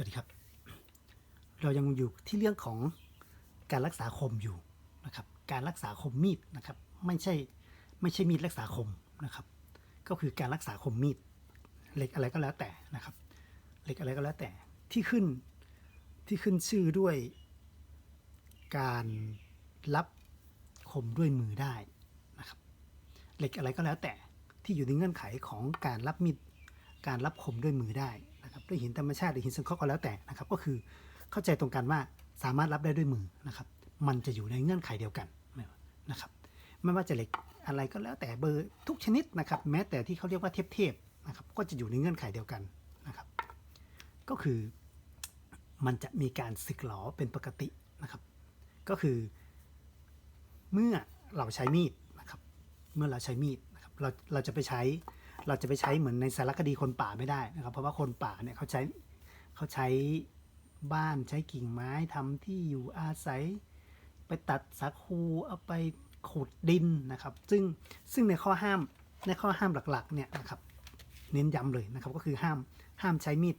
วัสดีครับ เรายังอยู่ที่เรื่องของการรักษาคมอยู่นะครับ การรักษาคมมีดนะครับ ไม่ใช่ไม่ใช่มีดรักษาคมนะครับ ก็คือการรักษาคมมีดเหล็กอะไรก็แล้วแต่นะครับ เหล็กอะไรก็แล้วแต่ที่ขึ้นที่ขึ้นชื่อด้วย การรับคมด้วยมือได้นะครับ เหล็กอะไรก็แล้วแต่ที่อยู่ในเงื่อนไขของการรับมีดการรับคมด้วยมือได้ ด้วยหินธรรมชาติหรือหินสังเคราะห์ก็แล้วแต่นะครับ ก็คือเข้าใจตรงกันว่าสามารถรับได้ด้วยมือนะครับ มันจะอยู่ในเงื่อนไขเดียวกันนะครับ ไม่ว่าจะเหล็กอะไรก็แล้วแต่เบอร์ทุกชนิดนะครับ แม้แต่ที่เขาเรียกว่าเทปเทพนะครับ ก็จะอยู่ในเงื่อนไขเดียวกันนะครับ ก็คือมันจะมีการสึกหลอเป็นปกตินะครับ ก็คือ เมื่อเราใช้มีดนะครับ เมื่อเราใช้มีดนะครับ เราเราจะไปใช้ เราจะไปใช้เหมือนในสารคดีคนป่าไม่ได้นะครับ เพราะว่าคนป่าเนี่ยเขาใช้เขาใช้บ้านใช้กิ่งไม้ทำที่อยู่อาศัย ไปตัดสาคูเอาไปขุดดินนะครับ ซึ่งซึ่งในข้อห้ามในข้อห้ามหลักๆเนี่ยนะครับเน้นย้ำเลยนะครับก็คือห้ามห้ามใช้มีด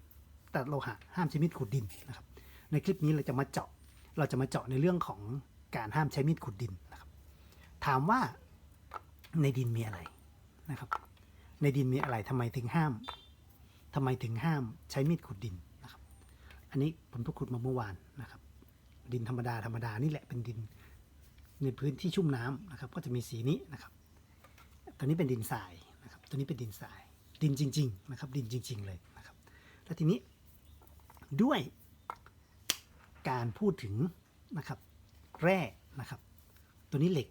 ตัดโลหะห้ามใช้มีดขุดดินนะครับ ในคลิปนี้เราจะมาเจาะเราจะมาเจาะในเรื่องของการห้ามใช้มีดขุดดินนะครับ ถามว่าในดินมีอะไรนะครับ ในดินมีอะไรทำไมถึงห้ามทำไมถึงห้ามใช้มีดขุดดินนะครับ อันนี้ผมเพิ่งขุดมาเมื่อวานนะครับ ดินธรรมดาธรรมดานี่แหละเป็นดินในพื้นที่ชุ่มน้ำนะครับ ก็จะมีสีนี้นะครับตัวนี้เป็นดินทรายนะครับตัวนี้เป็นดินทราย ดินจริง ๆ นะครับ ดินจริง ๆ เลยนะครับ แล้วทีนี้ด้วยการพูดถึงนะครับ แร่นะครับ ตัวนี้เหล็ก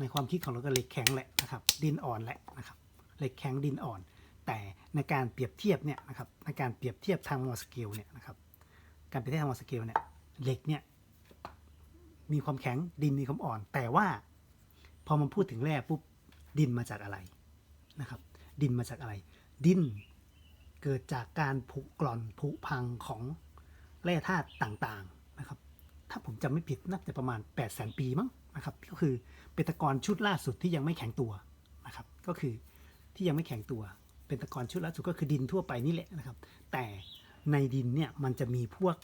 ในความคิดของเราก็เหล็กแข็งแหละนะครับ ดินอ่อนแหละนะครับ เหล็กแข็งดินอ่อน แต่ในการเปรียบเทียบเนี่ยนะครับในการเปรียบเทียบทางมอสเกลเนี่ยนะครับการเปรียบเทียบทางมอสเกลเนี่ยเหล็กเนี่ยมีความแข็งดินมีความอ่อน แต่ว่าพอมันพูดถึงแร่ปุ๊บดินมาจากอะไรนะครับ ดินมาจากอะไร ดินเกิดจากการผุกร่อนผุพังของแร่ธาตุต่างๆนะครับ ถ้าผมจำไม่ผิดน่าจะประมาณ 8 0 0 0 0 0 ปีมั้งนะครับ ก็คือเป็นตะกอนชุดล่าสุดที่ยังไม่แข็งตัวนะครับ ก็คือ ที่ยังไม่แข็งตัว เป็นตะกอนชุดล่าสุดก็คือดินทั่วไปนี่แหละนะครับ แต่ในดินเนี่ยมันจะมีพวก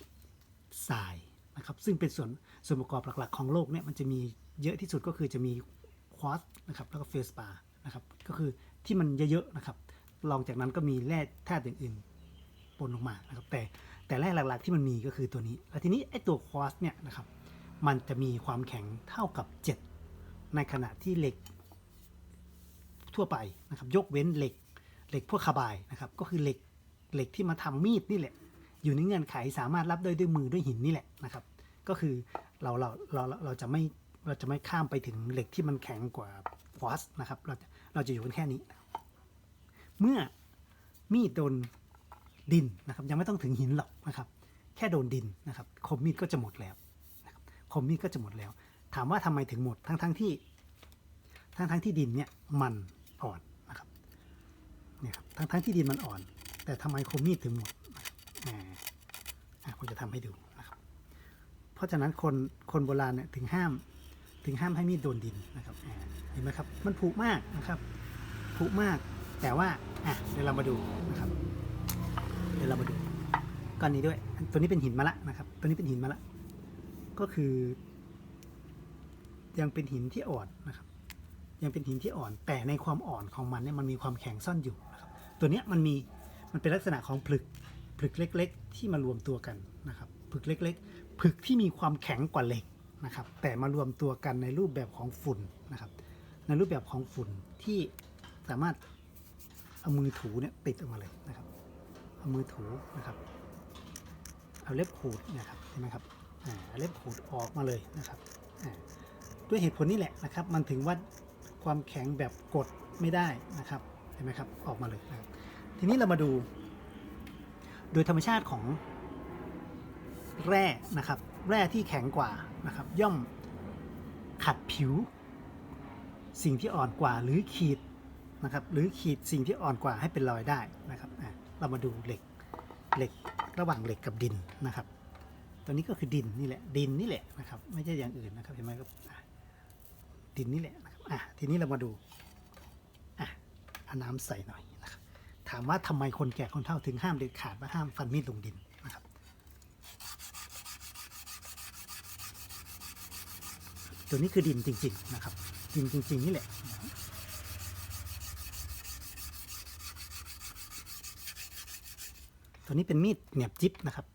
ทรายนะครับ ซึ่งเป็นส่วนส่วนประกอบหลักๆ ของโลกเนี่ยมันจะมีเยอะที่สุดก็คือจะมีควอตนะครับแล้วก็เฟลสปานะครับก็คือที่มันเยอะๆนะครับรองจากนั้นก็มีแร่ธาตุอื่นๆปนลงมานะครับแต่แต่แร่หลักๆที่มันมีก็คือตัวนี้ แล้วทีนี้ไอ้ตัวควอตเนี่ยนะครับมันจะมีความแข็งเท่ากับ 7 ในขณะที่เหล็ก ทั่วไปนะครับ ยกเว้นเหล็กเหล็กพวกคาบายนะครับ ก็คือเหล็กเหล็กที่มาทำมีดนี่แหละ อยู่ในเงื่อนไขสามารถรับได้ด้วยมือด้วยหินนี่แหละนะครับ ก็คือเราเราเราเราจะไม่เราจะไม่ข้ามไปถึงเหล็กที่มันแข็งกว่าควอตซ์นะครับ เราจะเราจะอยู่กันแค่นี้ เมื่อมีดโดนดินนะครับ ยังไม่ต้องถึงหินหรอกนะครับ แค่โดนดินนะครับ คมมีดก็จะหมดแล้วนะครับคมมีดก็จะหมดแล้ว ถามว่าทำไมถึงหมดทั้งทั้งที่ ทั้งทั้งที่ดินเนี่ยมัน อ่อนนะครับเนี่ยครับทั้งทั้งที่ดินมันอ่อน แต่ทำไมคมมีดถึงหมดอ่าอะผมจะทำให้ดูนะครับ เพราะฉะนั้นคนคนโบราณเนี่ยถึงห้าม ถึงห้ามให้มีดโดนดินนะครับเห็นไหมครับ มันผุมากนะครับผุมาก แต่ว่าอะเดี๋ยวเรามาดูนะครับ เดี๋ยวเรามาดูก้อนนี้ด้วย ตัวนี้เป็นหินมาละนะครับ ตัวนี้เป็นหินมาละ ก็คือ ยังเป็นหินที่อ่อนนะครับ ยังเป็นหินที่อ่อน แต่ในความอ่อนของมันเนี่ยมันมีความแข็งซ่อนอยู่นะครับตัวเนี้ยมันมีมันเป็นลักษณะของผลึกผลึกเล็ก ๆ ที่มารวมตัวกันนะครับผลึกเล็ก ๆผลึกที่มีความแข็งกว่าเหล็กนะครับ แต่มารวมตัวกันในรูปแบบของฝุ่นนะครับ ในรูปแบบของฝุ่นที่สามารถเอามือถูเนี่ยติดออกมาเลยนะครับเอามือถูนะครับ เอาเล็บขูดนะครับเห็นไหมครับอ่าเอาเล็บขูดออกมาเลยนะครับอ่าด้วยเหตุผลนี้แหละนะครับ มันถึงวัด ความแข็งแบบกดไม่ได้นะครับเห็นไหมครับออกมาเลยนะครับทีนี้เรามาดู โดยธรรมชาติของแร่นะครับ แร่ที่แข็งกว่านะครับ ย่อมขัดผิว สิ่งที่อ่อนกว่าหรือขีดนะครับ หรือขีดสิ่งที่อ่อนกว่าให้เป็นรอยได้นะครับเรามาดูเหล็กเหล็กระหว่างเหล็กกับดินนะครับ ตัวนี้ก็คือดินนี่แหละดินนี่แหละนะครับ ไม่ใช่อย่างอื่นนะครับเห็นไหมครับดินนี่แหละ อะทีนี้เรามาดูอะเอาน้ำใส่หน่อยนะครับถามว่าทำไมคนแก่คนเฒ่าถึงห้ามเด็ดขาดว่าห้ามฟันมีดลงดินนะครับตัวนี้คือดินจริง ๆ นะครับ ดินจริง ๆ นี่แหละตัวนี้เป็นมีดเหนียบจิ๊บนะครับ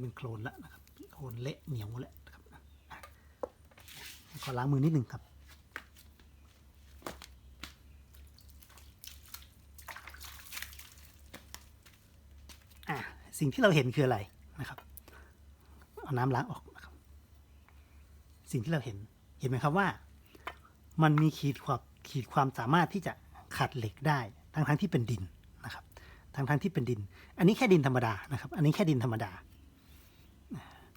เป็นโคลนแล้วนะครับโคลนเละเหนียวแล้วนะครับขอล้างมือนิดหนึ่งครับสิ่งที่เราเห็นคืออะไรนะครับเอาน้ำล้างออกนะครับ สิ่งที่เราเห็นเห็นไหมครับว่า มันมีขีดความขีดความสามารถที่จะขัดเหล็กได้ทั้งทั้งที่เป็นดินนะครับทั้งทั้งที่เป็นดิน อันนี้แค่ดินธรรมดานะครับ อันนี้แค่ดินธรรมดา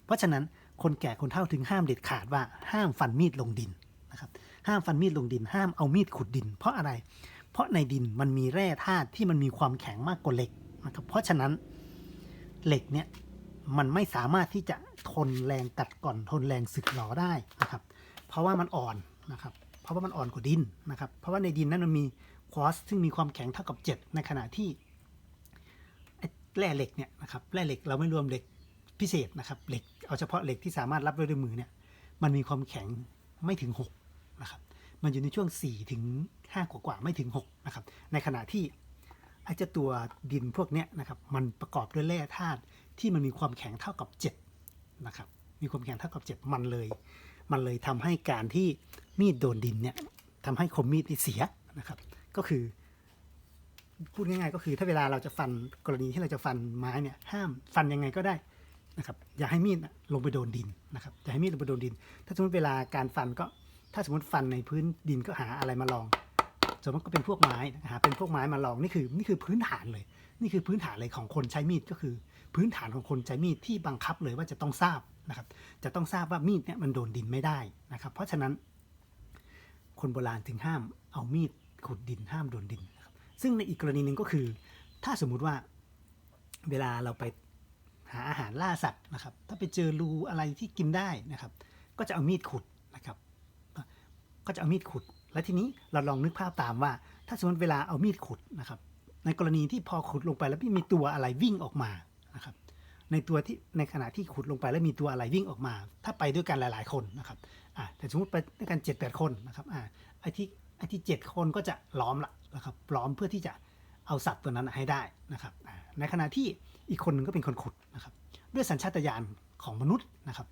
เพราะฉะนั้นคนแก่คนเฒ่าถึงห้ามเด็ดขาดว่าห้ามฟันมีดลงดินนะครับห้ามฟันมีดลงดิน ห้ามเอามีดขุดดิน เพราะอะไร เพราะในดินมันมีแร่ธาตุที่มันมีความแข็งมากกว่าเหล็กนะครับเพราะฉะนั้นเหล็กเนี่ยมันไม่สามารถที่จะทนแรงกัดก่อนทนแรงสึกหรอได้นะครับ เพราะว่ามันอ่อนนะครับ เพราะว่ามันอ่อนกว่าดินนะครับ เพราะว่าในดินนั้นมันมีควอสซึ่งมีความแข็งเท่ากับ 7 ในขณะที่แร่เหล็กเนี่ยนะครับแร่เหล็กเราไม่รวมเหล็ก พิเศษนะครับเหล็กเอาเฉพาะเหล็กที่สามารถรับด้วยด้วยมือเนี่ยมันมีความแข็งไม่ถึง6นะครับมันอยู่ในช่วง4ถึง5กว่ากว่าไม่ถึง6นะครับในขณะที่ไอ้เจ้าตัวดินพวกเนี้ยนะครับมันประกอบด้วยแร่ธาตุที่มันมีความแข็งเท่ากับ7นะครับมีความแข็งเท่ากับ 7 มันเลย มันเลยทำให้การที่มีดโดนดินเนี่ยทำให้คมมีดเสียนะครับก็คือพูดง่ายๆก็คือถ้าเวลาเราจะฟันกรณีที่เราจะฟันไม้เนี่ยห้ามฟันยังไงก็ได้ นะครับอย่าให้มีดลงไปโดนดินนะครับอย่าให้มีดลงไปโดนดิน ถ้าสมมติเวลาการฟันก็ถ้าสมมติฟันในพื้นดินก็หาอะไรมาลอง สมมติก็เป็นพวกไม้หาเป็นพวกไม้มาลองนี่คือนี่คือพื้นฐานเลย นี่คือพื้นฐานเลยของคนใช้มีดก็คือ พื้นฐานของคนใช้มีดที่บังคับเลยว่าจะต้องทราบนะครับ จะต้องทราบว่ามีดเนี่ยมันโดนดินไม่ได้นะครับ เพราะฉะนั้น คนโบราณถึงห้ามเอามีดขุดดินห้ามโดนดินนะครับซึ่งในอีกกรณีหนึ่งก็คือ ถ้าสมมุติว่าเวลาเราไป หาอาหารล่าสัตว์นะครับ ถ้าไปเจอรูอะไรที่กินได้นะครับ ก็จะเอามีดขุดนะครับ ก็จะเอามีดขุด แล้วทีนี้เราลองนึกภาพตามว่า ถ้าสมมติเวลาเอามีดขุดนะครับ ในกรณีที่พอขุดลงไปแล้วมีตัวอะไรวิ่งออกมานะครับ ในตัวที่ในขณะที่ขุดลงไปแล้วมีตัวอะไรวิ่งออกมา ถ้าไปด้วยกันหลาย ๆ คนนะครับอ่าแต่สมมติไปด้วยกันเจ็ดแปดคนนะครับอ่าไอ้ที่ไอ้ที่เจ็ดคนก็จะล้อมละนะครับล้อมเพื่อที่จะเอาสัตว์ตัวนั้นให้ได้นะครับในขณะที่ อีกคนหนึ่งก็เป็นคนขุดนะครับ ด้วยสัญชาตญาณของมนุษย์นะครับ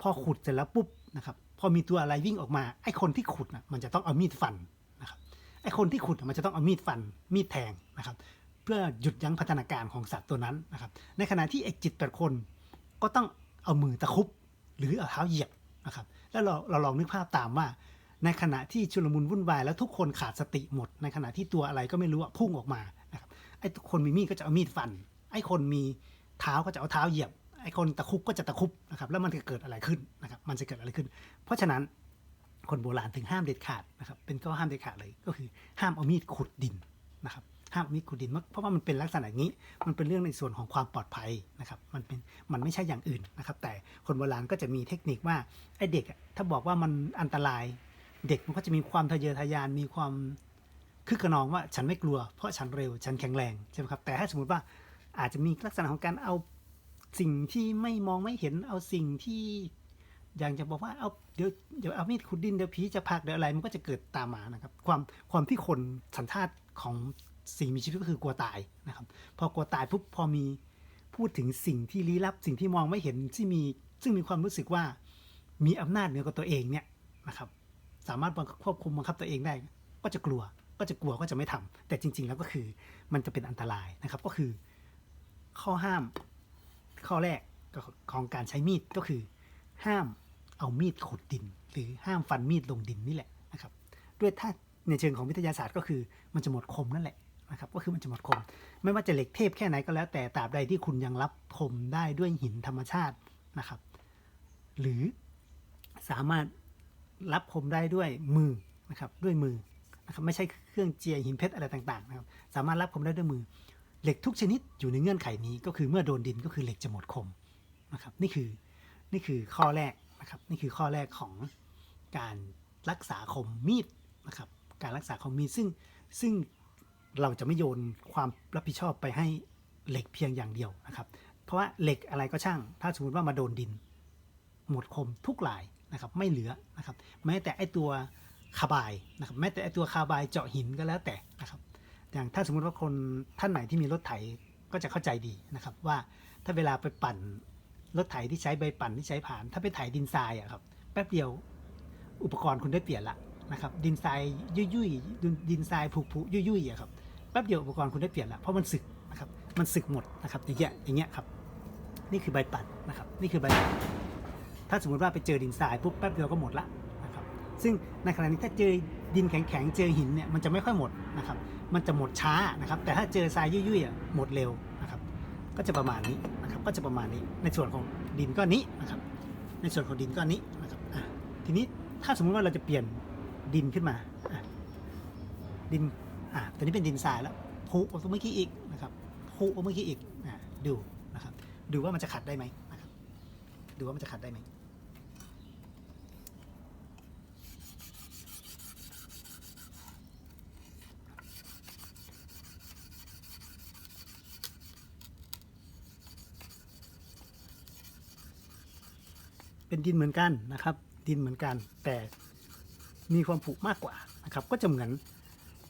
พอขุดเสร็จแล้วปุ๊บนะครับ พอมีตัวอะไรวิ่งออกมา ไอ้คนที่ขุดนะมันจะต้องเอามีดฟันนะครับ ไอ้คนที่ขุดมันจะต้องเอามีดฟัน มีดแทงนะครับ เพื่อหยุดยั้งพัฒนาการของสัตว์ตัวนั้นนะครับ ในขณะที่ไอ้จิตแปดคนก็ต้องเอามือตะคุบหรือเอาเท้าเหยียบนะครับ แล้วเราเราลองนึกภาพตามว่า ในขณะที่ชุลมุนวุ่นวายแล้วทุกคนขาดสติหมด ในขณะที่ตัวอะไรก็ไม่รู้พุ่งออกมานะครับ ไอ้คนมีมีดก็จะเอามีดฟัน ไอ้คนมีเท้าก็จะเอาเท้าเหยียบ ไอ้คนตะคุบก็จะตะคุบนะครับ แล้วมันจะเกิดอะไรขึ้นนะครับ มันจะเกิดอะไรขึ้น เพราะฉะนั้นคนโบราณถึงห้ามเด็ดขาดนะครับ เป็นข้อห้ามเด็ดขาดเลย ก็คือห้ามเอามีดขุดดินนะครับ ห้ามเอามีดขุดดิน เพราะว่ามันเป็นลักษณะอย่างนี้ มันเป็นเรื่องในส่วนของความปลอดภัยนะครับ มันเป็น มันไม่ใช่อย่างอื่นนะครับ แต่คนโบราณก็จะมีเทคนิคว่า ไอ้เด็กถ้าบอกว่ามันอันตราย เด็กมันก็จะมีความทะเยอทะยาน มีความคึกขนองว่าฉันไม่กลัว เพราะฉันเร็ว ฉันแข็งแรงใช่ไหมครับ แต่ถ้าสมมติว่า อาจจะมีลักษณะของการเอาสิ่งที่ไม่มองไม่เห็นเอาสิ่งที่อย่างจะบอกว่าเอาเดี๋ยวเดี๋ยวเอามีดขุดดินเดี๋ยวผีจะผลักเดี๋ยวอะไรมันก็จะเกิดตามมานะครับ ความความที่คนสันทาตของสิ่งมีชีวิตก็คือกลัวตายนะครับ พอกลัวตายปุ๊บพอมีพูดถึงสิ่งที่ลี้ลับ สิ่งที่มองไม่เห็นที่มีซึ่งมีความรู้สึกว่ามีอำนาจเหนือกว่าตัวเองเนี่ยนะครับ สามารถควบคุมบังคับตัวเองได้ ก็จะกลัวก็จะกลัวก็จะไม่ทำแต่จริง ๆ แล้วก็คือมันจะเป็นอันตรายนะครับ ก็คือ ข้อห้าม ข้อแรกของการใช้มีดก็คือ ห้ามเอามีดขุดดิน หรือห้ามฟันมีดลงดินนี่แหละนะครับด้วยถ้าในเชิงของวิทยาศาสตร์ก็คือมันจะหมดคมนั่นแหละนะครับก็คือมันจะหมดคม ไม่ว่าจะเหล็กเทพแค่ไหนก็แล้ว แต่ตราบใดที่คุณยังรับคมได้ด้วยหินธรรมชาตินะครับ หรือสามารถรับคมได้ด้วยมือนะครับด้วยมือนะครับไม่ใช่เครื่องเจียหินเพชรอะไรต่างๆนะครับสามารถรับคมได้ด้วยมือ เหล็กทุกชนิดอยู่ในเงื่อนไขนี้ก็คือเมื่อโดนดินก็คือเหล็กจะหมดคมนะครับนี่คือนี่คือข้อแรกนะครับนี่คือข้อแรกของการรักษาคมมีดนะครับการรักษาคมมีดซึ่งซึ่งเราจะไม่โยนความรับผิดชอบไปให้เหล็กเพียงอย่างเดียวนะครับ เพราะว่าเหล็กอะไรก็ช่าง ถ้าสมมติว่ามาโดนดิน หมดคมทุกหลายนะครับไม่เหลือนะครับแม้แต่ไอตัวคาบายนะครับแม้แต่ไอตัวคาบายเจาะหินก็แล้วแต่นะครับ อย่างถ้าสมมติว่าคนท่านไหนที่มีรถไถก็จะเข้าใจดีนะครับ ว่าถ้าเวลาไปปั่นรถไถที่ใช้ใบปั่นที่ใช้ผ่าน ถ้าไปไถดินทรายอะครับแป๊บเดียวอุปกรณ์คุณได้เปลี่ยนละนะครับดินทรายยุ่ยๆดินดินทรายผุๆยุ่ยๆอะครับแป๊บเดียวอุปกรณ์คุณได้เปลี่ยนละเพราะมันสึกนะครับมันสึกหมดนะครับอย่างเงี้ยอย่างเงี้ยครับนี่คือใบปั่นนะครับนี่คือใบปั่นถ้าสมมติว่าไปเจอดินทรายปุ๊บแป๊บเดียวก็หมดละนะครับซึ่งในขณะนี้ถ้าเจอดินแข็งๆเจอหินเนี่ยมันจะไม่ค่อยหมดนะครับ มันจะหมดช้านะครับ แต่ถ้าเจอทรายยุ่ยๆหมดเร็วนะครับ ก็จะประมาณนี้นะครับ ก็จะประมาณนี้ ในส่วนของดินก้อนนี้นะครับ ในส่วนของดินก้อนนี้นะครับทีนี้ถ้าสมมติว่าเราจะเปลี่ยนดินขึ้นมา ดิน อะตัวนี้เป็นดินทรายแล้วพุออกเมื่อกี้อีกนะครับพุออกเมื่อกี้อีก อะดูนะครับ ดูว่ามันจะขัดได้ไหมนะครับ ดูว่ามันจะขัดได้ไหม เป็นดินเหมือนกันนะครับ ดินเหมือนกัน แต่มีความผุมากกว่านะครับ ก็จะเหมือน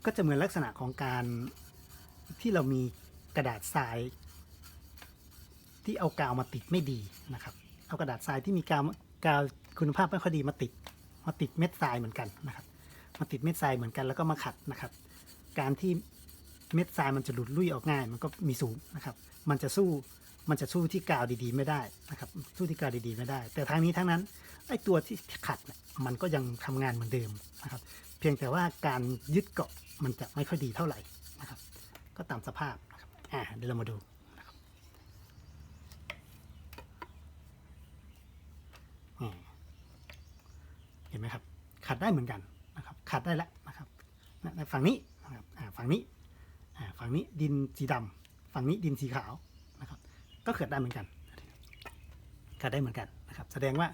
ก็จะเหมือนลักษณะของการที่เรามีกระดาษทราย ที่เอากาวมาติดไม่ดีนะครับ เอากระดาษทรายที่มีกาวกาวคุณภาพไม่ค่อยดีมาติดมาติดเม็ดทรายเหมือนกันนะครับ มาติดเม็ดทรายเหมือนกันแล้วก็มาขัดนะครับ การที่เม็ดทรายมันจะหลุดลุ่ยออกง่าย มันก็มีสูงนะครับ มันจะสู้ มันจะสู้ที่กาวดีๆ ไม่ได้นะครับ สู้ที่กาวดีๆ ไม่ได้ แต่ทางนี้ทั้งนั้นไอ้ตัวที่ขัดมันก็ยังทำงานเหมือนเดิมนะครับ เพียงแต่ว่าการยึดเกาะมันจะไม่ค่อยดีเท่าไหร่นะครับ ก็ตามสภาพนะครับอ่าเดี๋ยวเรามาดูนะครับเห็นไหมครับ ขัดได้เหมือนกันนะครับ ขัดได้แล้วนะครับฝั่งนี้นะครับอ่าฝั่งนี้อ่าฝั่งนี้ดินสีดำฝั่งนี้ดินสีขาว นะครับก็ขัดได้เหมือนกันขัดได้เหมือนกันนะครับ แสดงว่า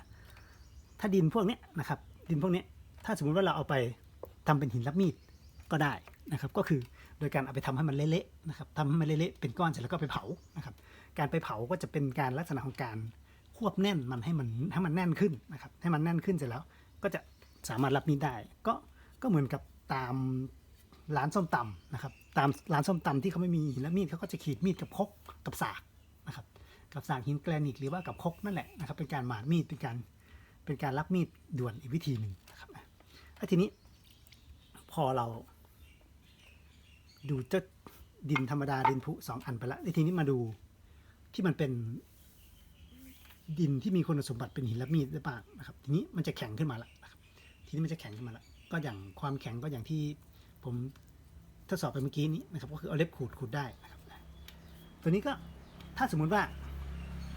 ถ้าดินพวกนี้นะครับ ดินพวกนี้ถ้าสมมุติว่าเราเอาไปทำเป็นหินรับมีดก็ได้นะครับ ก็คือโดยการเอาไปทำให้มันเละๆนะครับทำให้มันเละๆเป็นก้อนเสร็จแล้วก็ไปเผานะครับ การไปเผาก็จะเป็นการลักษณะของการควบแน่นมันให้มันให้มันแน่นขึ้นนะครับ ให้มันแน่นขึ้นเสร็จแล้ว ก็จะสามารถรับมีดได้ ก็ก็เหมือนกับตามร้านส้มตำนะครับ ตามร้านส้มตำที่เขาไม่มีหินและมีดเขาก็จะขีดมีดกับครกกับสาก กับสากหินแกรนิตหรือว่ากับคกนั่นแหละนะครับ เป็นการหมาดมีดเป็นการเป็นการรับมีดด่วนอีกวิธีหนึ่งนะครับแล้วทีนี้พอเรา ดูเจ้าดินธรรมดาดินผุสองอันไปล้วในทีนี้มาดูที่มันเป็นดินที่มีคุณสมบัติเป็นหินและมีดได้บ้านะครับ ทีนี้มันจะแข็งขึ้นมาแล้วนะครับ ทีนี้มันจะแข็งขึ้นมาล้วก็อย่างความแข็งก็อย่างที่ผมทดสอบไปเมื่อกี้นี้นะครับ ก็คือเอาเล็บขูดขูดได้นะครับ ตัวนี้ก็ถ้าสมมุติว่า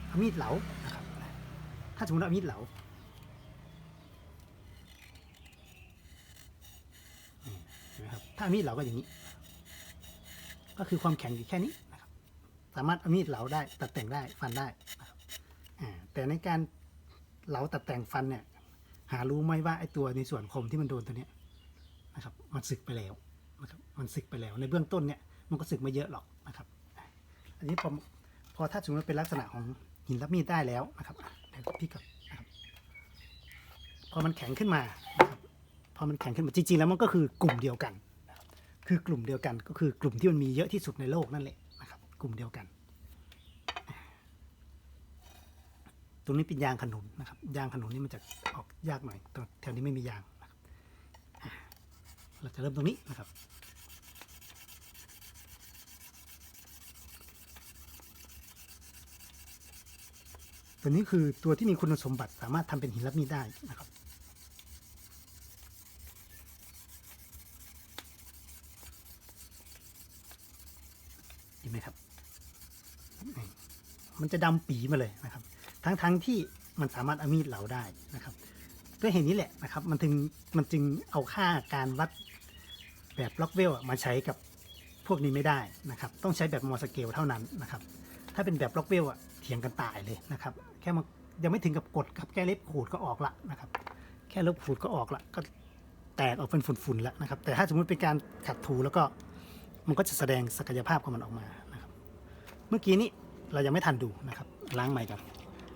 เอามีดเหลานะครับถ้าสมมติเอามีดเหลาเห็นไหมครับถ้ามีดเหลาก็อย่างนี้ ก็คือความแข็งอยู่แค่นี้นะครับสามารถเอามีดเหลาได้ตัดแต่งได้ฟันได้นะครับแต่ในการเหลาตัดแต่งฟันเนี่ยหารู้ไหมว่าไอ้ตัวในส่วนคมที่มันโดนตัวเนี้ยนะครับมันสึกไปแล้วนะครับมันสึกไปแล้วในเบื้องต้นเนี่ยมันก็สึกไม่เยอะหรอกนะครับ อันนี้พอพอถ้าสมมติเป็นลักษณะของ หินรับมีดได้แล้วนะครับเดี๋ยวพี่กับนะครับพอมันแข็งขึ้นมานะครับพอมันแข็งขึ้นมาจริง ๆ แล้วมันก็คือกลุ่มเดียวกัน คือกลุ่มเดียวกันก็คือกลุ่มที่มันมีเยอะที่สุดในโลกนั่นแหละนะครับ กลุ่มเดียวกัน ตรงนี้เป็นยางขนุนนะครับ ยางขนุนนี่มันจะออกยากหน่อยตรงแถวนี้ไม่มียางนะครับอะเราจะเริ่มตรงนี้นะครับ ตัวนี้คือตัวที่มีคุณสมบัติสามารถทำเป็นหินรับมีดได้นะครับ เห็นไหมครับ มันจะดำปีมาเลยนะครับ ทั้งๆทที่มันสามารถเอามีดเหลาได้นะครับด้วยเหตุนี้แหละนะครับ มันถึงมันจึงเอาค่าการวัดแบบล็อกเวลมาใช้กับพวกนี้ไม่ได้นะครับ ต้องใช้แบบมอสเกลเท่านั้นนะครับ ถ้าเป็นแบบล็อกเวลอะเถียงกันตายเลยนะครับ แค่มายังไม่ถึงกับกดครับแค่เล็บขูดก็ออกละนะครับ แค่เล็บขูดก็ออกละก็แตกออกเป็นฝุ่นๆแล้วนะครับ แต่ถ้าสมมุติเป็นการขัดถูแล้วก็มันก็จะแสดงศักยภาพของมันออกมานะครับ เมื่อกี้นี้เรายังไม่ทันดูนะครับ ล้างใหม่ก่อน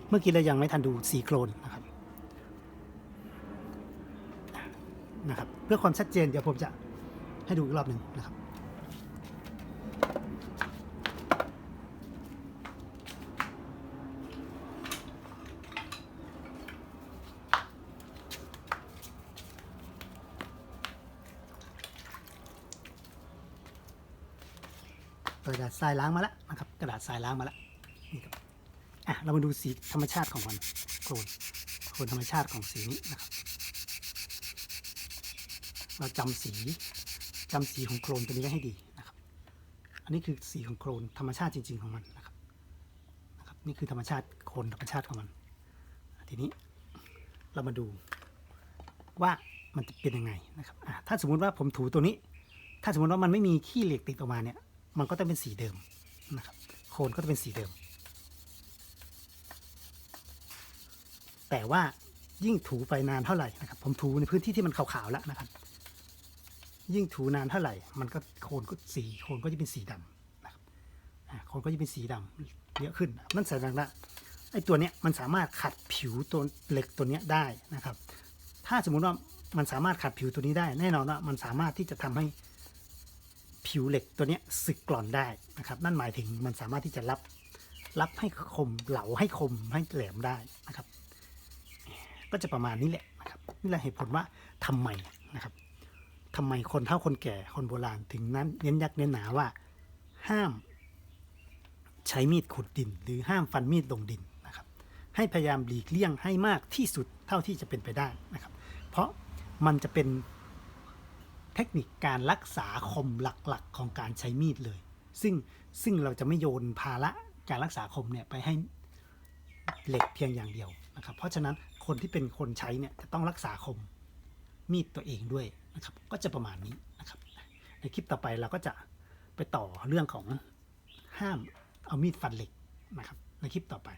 เมื่อกี้เรายังไม่ทันดูสีโครนนะครับนะครับ เพื่อความชัดเจนเดี๋ยวผมจะให้ดูอีกรอบหนึ่งนะครับ ดาษทรายล้างมาแล้วนะครับกระดาษทรายล้างมาแล้วนี่ครับอะเรามาดูสีธรรมชาติของมันโคลนโคลนธรรมชาติของสีนี้นะครับ เราจำสีจำสีของโคลนตัวนี้ไว้ให้ดีนะครับ อันนี้คือสีของโคลนธรรมชาติจริง ๆของมันนะครับนะครับ นี่คือธรรมชาติโคลนธรรมชาติของมัน ทีนี้เรามาดูว่ามันจะเป็นยังไงนะครับอะถ้าสมมุติว่าผมถูตัวนี้ ถ้าสมมติว่ามันไม่มีขี้เหล็กติดออกมาเนี่ย มันก็ต้องเป็นสีเดิมนะครับ โคนก็จะเป็นสีเดิม แต่ว่ายิ่งถูไปนานเท่าไหร่นะครับ ผมถูในพื้นที่ที่มันขาวๆแล้วนะครับ ยิ่งถูนานเท่าไหร่ มันก็โคนก็สีโคนก็จะเป็นสีดำนะครับโคนก็จะเป็นสีดำเยอะขึ้น นั่นแสดงว่าไอ้ตัวเนี้ยมันสามารถขัดผิวตัวเหล็กตัวเนี้ยได้นะครับ ถ้าสมมุติว่ามันสามารถขัดผิวตัวนี้ได้ แน่นอนว่ามันสามารถที่จะทำให้ ผิวเหล็กตัวนี้สึกกร่อนได้นะครับ นั่นหมายถึงมันสามารถที่จะรับรับให้คมเหลาให้คมให้แหลมได้นะครับ ก็จะประมาณนี้แหละนะครับนี่แหละเหตุผลว่าทำไมนะครับทำไมคนเฒ่าคนแก่คนโบราณถึงนั้นเน้นยักเน้นหนาว่า ห้ามใช้มีดขุดดิน หรือห้ามฟันมีดลงดินนะครับ ให้พยายามหลีกเลี่ยงให้มากที่สุดเท่าที่จะเป็นไปได้นะครับ เพราะมันจะเป็น เทคนิคการรักษาคมหลักๆ ของการใช้มีดเลย ซึ่งซึ่งเราจะไม่โยนภาระการรักษาคมเนี่ยไปให้เหล็กเพียงอย่างเดียวนะครับ เพราะฉะนั้นคนที่เป็นคนใช้เนี่ยจะต้องรักษาคมมีดตัวเองด้วยนะครับ ก็จะประมาณนี้นะครับ ในคลิปต่อไปเราก็จะไปต่อเรื่องของห้ามเอามีดฟันเหล็กนะครับ ในคลิปต่อไป